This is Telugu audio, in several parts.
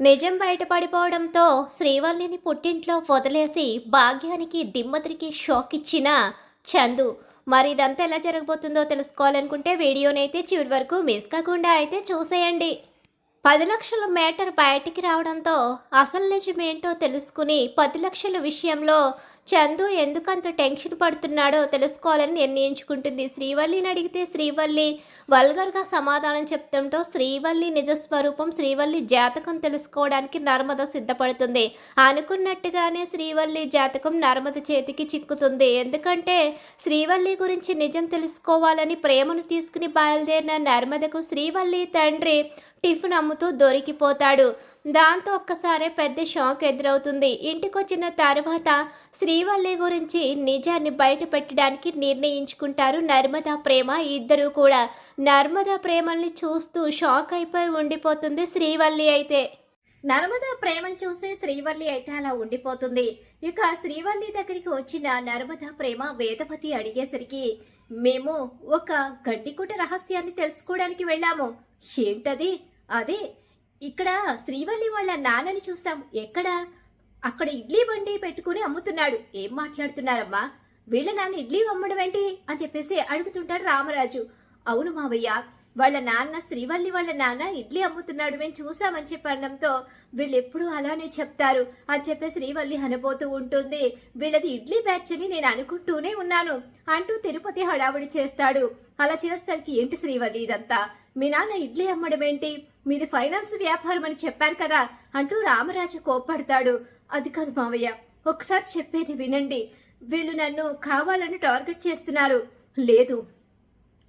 నిజం బయటపడిపోవడంతో శ్రీవల్లిని పుట్టింట్లో వదిలేసి భాగ్యానికి దిమ్మతికి షాక్ ఇచ్చిన చందు. మరి ఇదంతా ఎలా జరగబోతుందో తెలుసుకోవాలనుకుంటే వీడియోనైతే చివరి వరకు మిస్ కాకుండా అయితే చూసేయండి. పది లక్షల మ్యాటర్ బయటికి రావడంతో అసలు నిజమేంటో తెలుసుకుని పది లక్షల విషయంలో చందు ఎందుకంత టెన్షన్ పడుతున్నాడో తెలుసుకోవాలని నిర్ణయించుకుంటుంది. శ్రీవల్లిని అడిగితే శ్రీవల్లి వల్గర్గా సమాధానం చెప్తుంటో శ్రీవల్లి నిజస్వరూపం శ్రీవల్లి జాతకం తెలుసుకోవడానికి నర్మద సిద్ధపడుతుంది. అనుకున్నట్టుగానే శ్రీవల్లి జాతకం నర్మద చేతికి చిక్కుతుంది. ఎందుకంటే శ్రీవల్లి గురించి నిజం తెలుసుకోవాలని ప్రేమను తీసుకుని బయలుదేరిన నర్మదకు శ్రీవల్లి తండ్రి టిఫిన్ అమ్ముతూ దొరికిపోతాడు. దాంతో ఒక్కసారే పెద్ద షాక్ ఎదురవుతుంది. ఇంటికొచ్చిన తర్వాత శ్రీవల్లి గురించి నిజాన్ని బయట పెట్టడానికి నిర్ణయించుకుంటారు నర్మదా ప్రేమ. ఇద్దరు కూడా నర్మదా ప్రేమల్ని చూస్తూ షాక్ అయిపోయి ఉండిపోతుంది శ్రీవల్లి అయితే. నర్మదా ప్రేమను చూసి శ్రీవల్లి అయితే అలా ఉండిపోతుంది. ఇక శ్రీవల్లి దగ్గరికి వచ్చిన నర్మదా ప్రేమ వేదపతి అడిగేసరికి మేము ఒక గడ్డికుట రహస్యాన్ని తెలుసుకోవడానికి వెళ్ళాము. ఏంటది? అదే ఇక్కడ శ్రీవల్లి వాళ్ళ నాన్నని చూసాం. ఎక్కడ? అక్కడ ఇడ్లీ బండి పెట్టుకుని అమ్ముతున్నాడు. ఏం మాట్లాడుతున్నారమ్మా? వీళ్ళ నాన్న ఇడ్లీ అమ్మడం ఏంటి? అని చెప్పేసి అడుగుతుంటాడు రామరాజు. అవును మావయ్య వాళ్ళ నాన్న శ్రీవల్లి వాళ్ళ నాన్న ఇడ్లీ అమ్ముతున్నాడు. మేము చూసామని చెప్పడంతో వీళ్ళు ఎప్పుడు అలానే చెప్తారు అని చెప్పి శ్రీవల్లి అనబోతూ ఉంటుంది. వీళ్ళది ఇడ్లీ బ్యాచ్ అని నేను అనుకుంటూనే ఉన్నాను. అంటూ తిరుపతి హడావుడి చేస్తాడు. అలా చేస్తానికి ఏంటి శ్రీవల్లి ఇదంతా? మీ నాన్న ఇడ్లీ అమ్మడం ఏంటి? మీది ఫైనాన్స్ వ్యాపారం అని చెప్పాను కదా అంటూ రామరాజు కోప్పడతాడు. అది కాదు మావయ్య ఒకసారి చెప్పేది వినండి. వీళ్ళు నన్ను కావాలని టార్గెట్ చేస్తున్నారు. లేదు.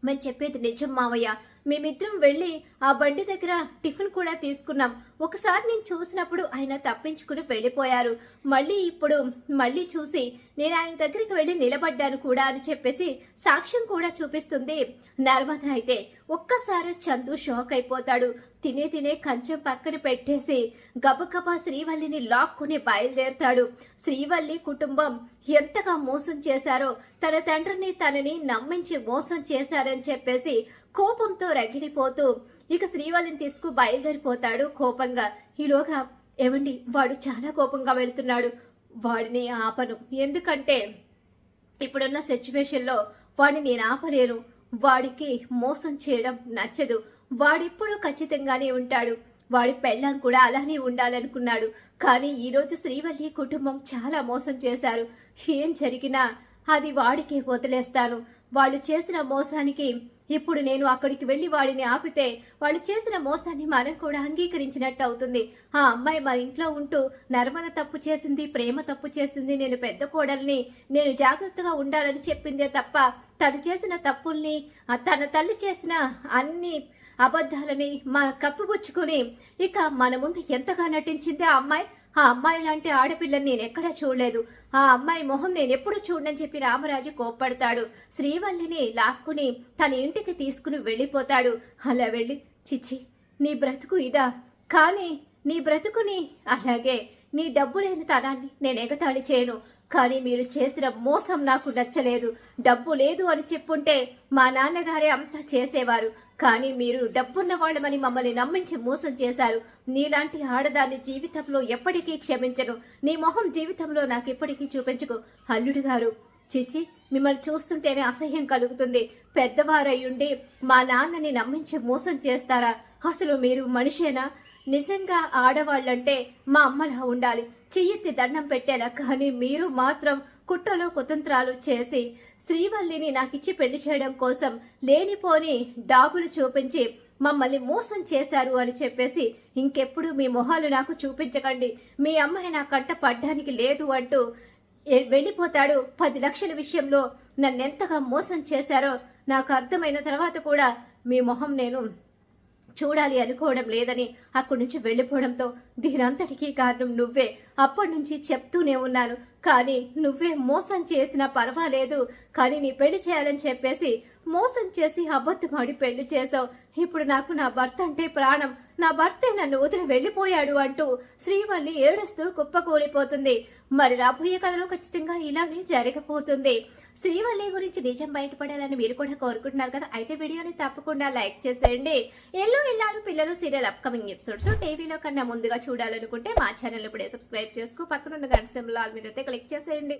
మేము చెప్పేది నిజం మావయ్య. మేమిద్దరం వెళ్ళి ఆ బండి దగ్గర టిఫిన్ కూడా తీసుకున్నాం. ఒకసారి నేను చూసినప్పుడు ఆయన తప్పించుకుని వెళ్ళిపోయారు. మళ్ళీ ఇప్పుడు మళ్ళీ చూసి నేను ఆయన దగ్గరికి వెళ్ళి నిలబడ్డాను కూడా అని చెప్పేసి సాక్ష్యం కూడా చూపిస్తుంది. నర్మద అయితే ఒక్కసారి చందు షాక్ అయిపోతాడు. తినే తినే కంచెం పక్కన పెట్టేసి గబగబా శ్రీవల్లిని లాక్కుని బయలుదేరుతాడు. శ్రీవల్లి కుటుంబం ఎంతగా మోసం చేశారో తన తండ్రిని తనని నమ్మించి మోసం చేశారని చెప్పేసి కోపంతో రగిలిపోతూ ఇక శ్రీవల్లిని తీసుకు బయలుదేరిపోతాడు కోపంగా. ఈలోగా ఏమండి వాడు చాలా కోపంగా వెళుతున్నాడు. వాడిని ఆపను. ఎందుకంటే ఇప్పుడున్న సిచ్యువేషన్లో వాడిని నేను ఆపలేను. వాడికి మోసం చేయడం నచ్చదు. వాడిప్పుడు ఖచ్చితంగానే ఉంటాడు. వాడి పెళ్ళం కూడా అలానే ఉండాలనుకున్నాడు. కానీ ఈరోజు శ్రీవల్లి కుటుంబం చాలా మోసం చేశారు. ఏం జరిగినా అది వాడికే వదిలేస్తాను. వాళ్ళు చేసిన మోసానికి ఇప్పుడు నేను అక్కడికి వెళ్ళి వాడిని ఆపితే వాళ్ళు చేసిన మోసాన్ని మనం కూడా అంగీకరించినట్టు అవుతుంది. ఆ అమ్మాయి మన ఇంట్లో ఉంటూ నర్మద తప్పు చేసింది ప్రేమ తప్పు చేసింది నేను పెద్ద కోడల్ని నేను జాగ్రత్తగా ఉండాలని చెప్పిందే తప్ప తను చేసిన తప్పుల్ని తన తల్లి చేసిన అన్ని అబద్ధాలని మా కప్పుపుచ్చుకుని ఇక మన ముందు ఎంతగా నటించింది ఆ అమ్మాయి? ఆ అమ్మాయి లాంటి ఆడపిల్లని నేను ఎక్కడా చూడలేదు. ఆ అమ్మాయి మొహం నేను ఎప్పుడు చూడనని చెప్పి రామరాజు కోప్పడతాడు. శ్రీవల్లిని లాక్కుని తన ఇంటికి తీసుకుని వెళ్ళిపోతాడు. అలా వెళ్ళి చిచ్చి నీ బ్రతుకు ఇదా? కానీ నీ బ్రతుకుని అలాగే నీ డబ్బు లేని తనాన్ని నేను ఎగతాళి చేయను. కానీ మీరు చేసిన మోసం నాకు నచ్చలేదు. డబ్బు లేదు అని చెప్పుంటే మా నాన్నగారే అంతా చేసేవారు. కానీ మీరు డబ్బున్న వాళ్ళమని మమ్మల్ని నమ్మించి మోసం చేశారు. నీలాంటి ఆడదాన్ని జీవితంలో ఎప్పటికీ క్షమించను. నీ మొహం జీవితంలో నాకు ఎప్పటికీ చూపించుకో. అల్లుడు గారు చిచి మిమ్మల్ని చూస్తుంటేనే అసహ్యం కలుగుతుంది. పెద్దవారయ్యుండి మా నాన్నని నమ్మించి మోసం చేస్తారా? అసలు మీరు మనిషేనా? నిజంగా ఆడవాళ్ళంటే మా అమ్మలా ఉండాలి. చెయ్యెత్తి దండం పెట్టేలా కానీ మీరు మాత్రం కుట్రలో కుతంత్రాలు చేసి శ్రీవల్లిని నాకిచ్చి పెళ్ళి చేయడం కోసం లేనిపోని డాబులు చూపించి మమ్మల్ని మోసం చేశారు అని చెప్పేసి ఇంకెప్పుడు మీ మొహాలు నాకు చూపించకండి. మీ అమ్మాయి నా కంట పడ్డానికి లేదు అంటూ వెళ్ళిపోతాడు. పది లక్షల విషయంలో నన్నెంతగా మోసం చేశారో నాకు అర్థమైన తర్వాత కూడా మీ మొహం నేను చూడాలి అనుకోవడం లేదని అక్కడి నుంచి వెళ్ళిపోవడంతో దీనంతటికీ కారణం నువ్వే. అప్పటి నుంచి చెప్తూనే ఉన్నాను. కానీ నువ్వే మోసం చేసినా పర్వాలేదు. కానీ నీ పెళ్ళి చేయాలని చెప్పేసి మోసం చేసి అబద్ధమాడి పెళ్ళి చేశావు. ఇప్పుడు నాకు నా భర్త అంటే ప్రాణం. నా భర్తే నన్ను వదిలి వెళ్ళిపోయాడు అంటూ శ్రీవల్లి ఏడుస్తూ కుప్పకూలిపోతుంది. మరి రాబోయే కథలో ఖచ్చితంగా ఇలానే జరగబోతుంది. శ్రీవల్లి గురించి నిజం బయటపడాలని మీరు కూడా కోరుకుంటున్నారు కదా? అయితే వీడియోని తప్పకుండా లైక్ చేసేయండి. ఎల్లో ఇల్లాలు పిల్లలు సీరియల్ అప్కమింగ్ ఎపిసోడ్స్ టీవీలో కన్నా ముందుగా చూడాలనుకుంటే మా ఛానల్ ఇప్పుడే సబ్స్క్రైబ్ చేసుకో. పక్కన ఉన్న గంట సింబల్ ఆల్ మీద అయితే క్లిక్ చేసేయండి.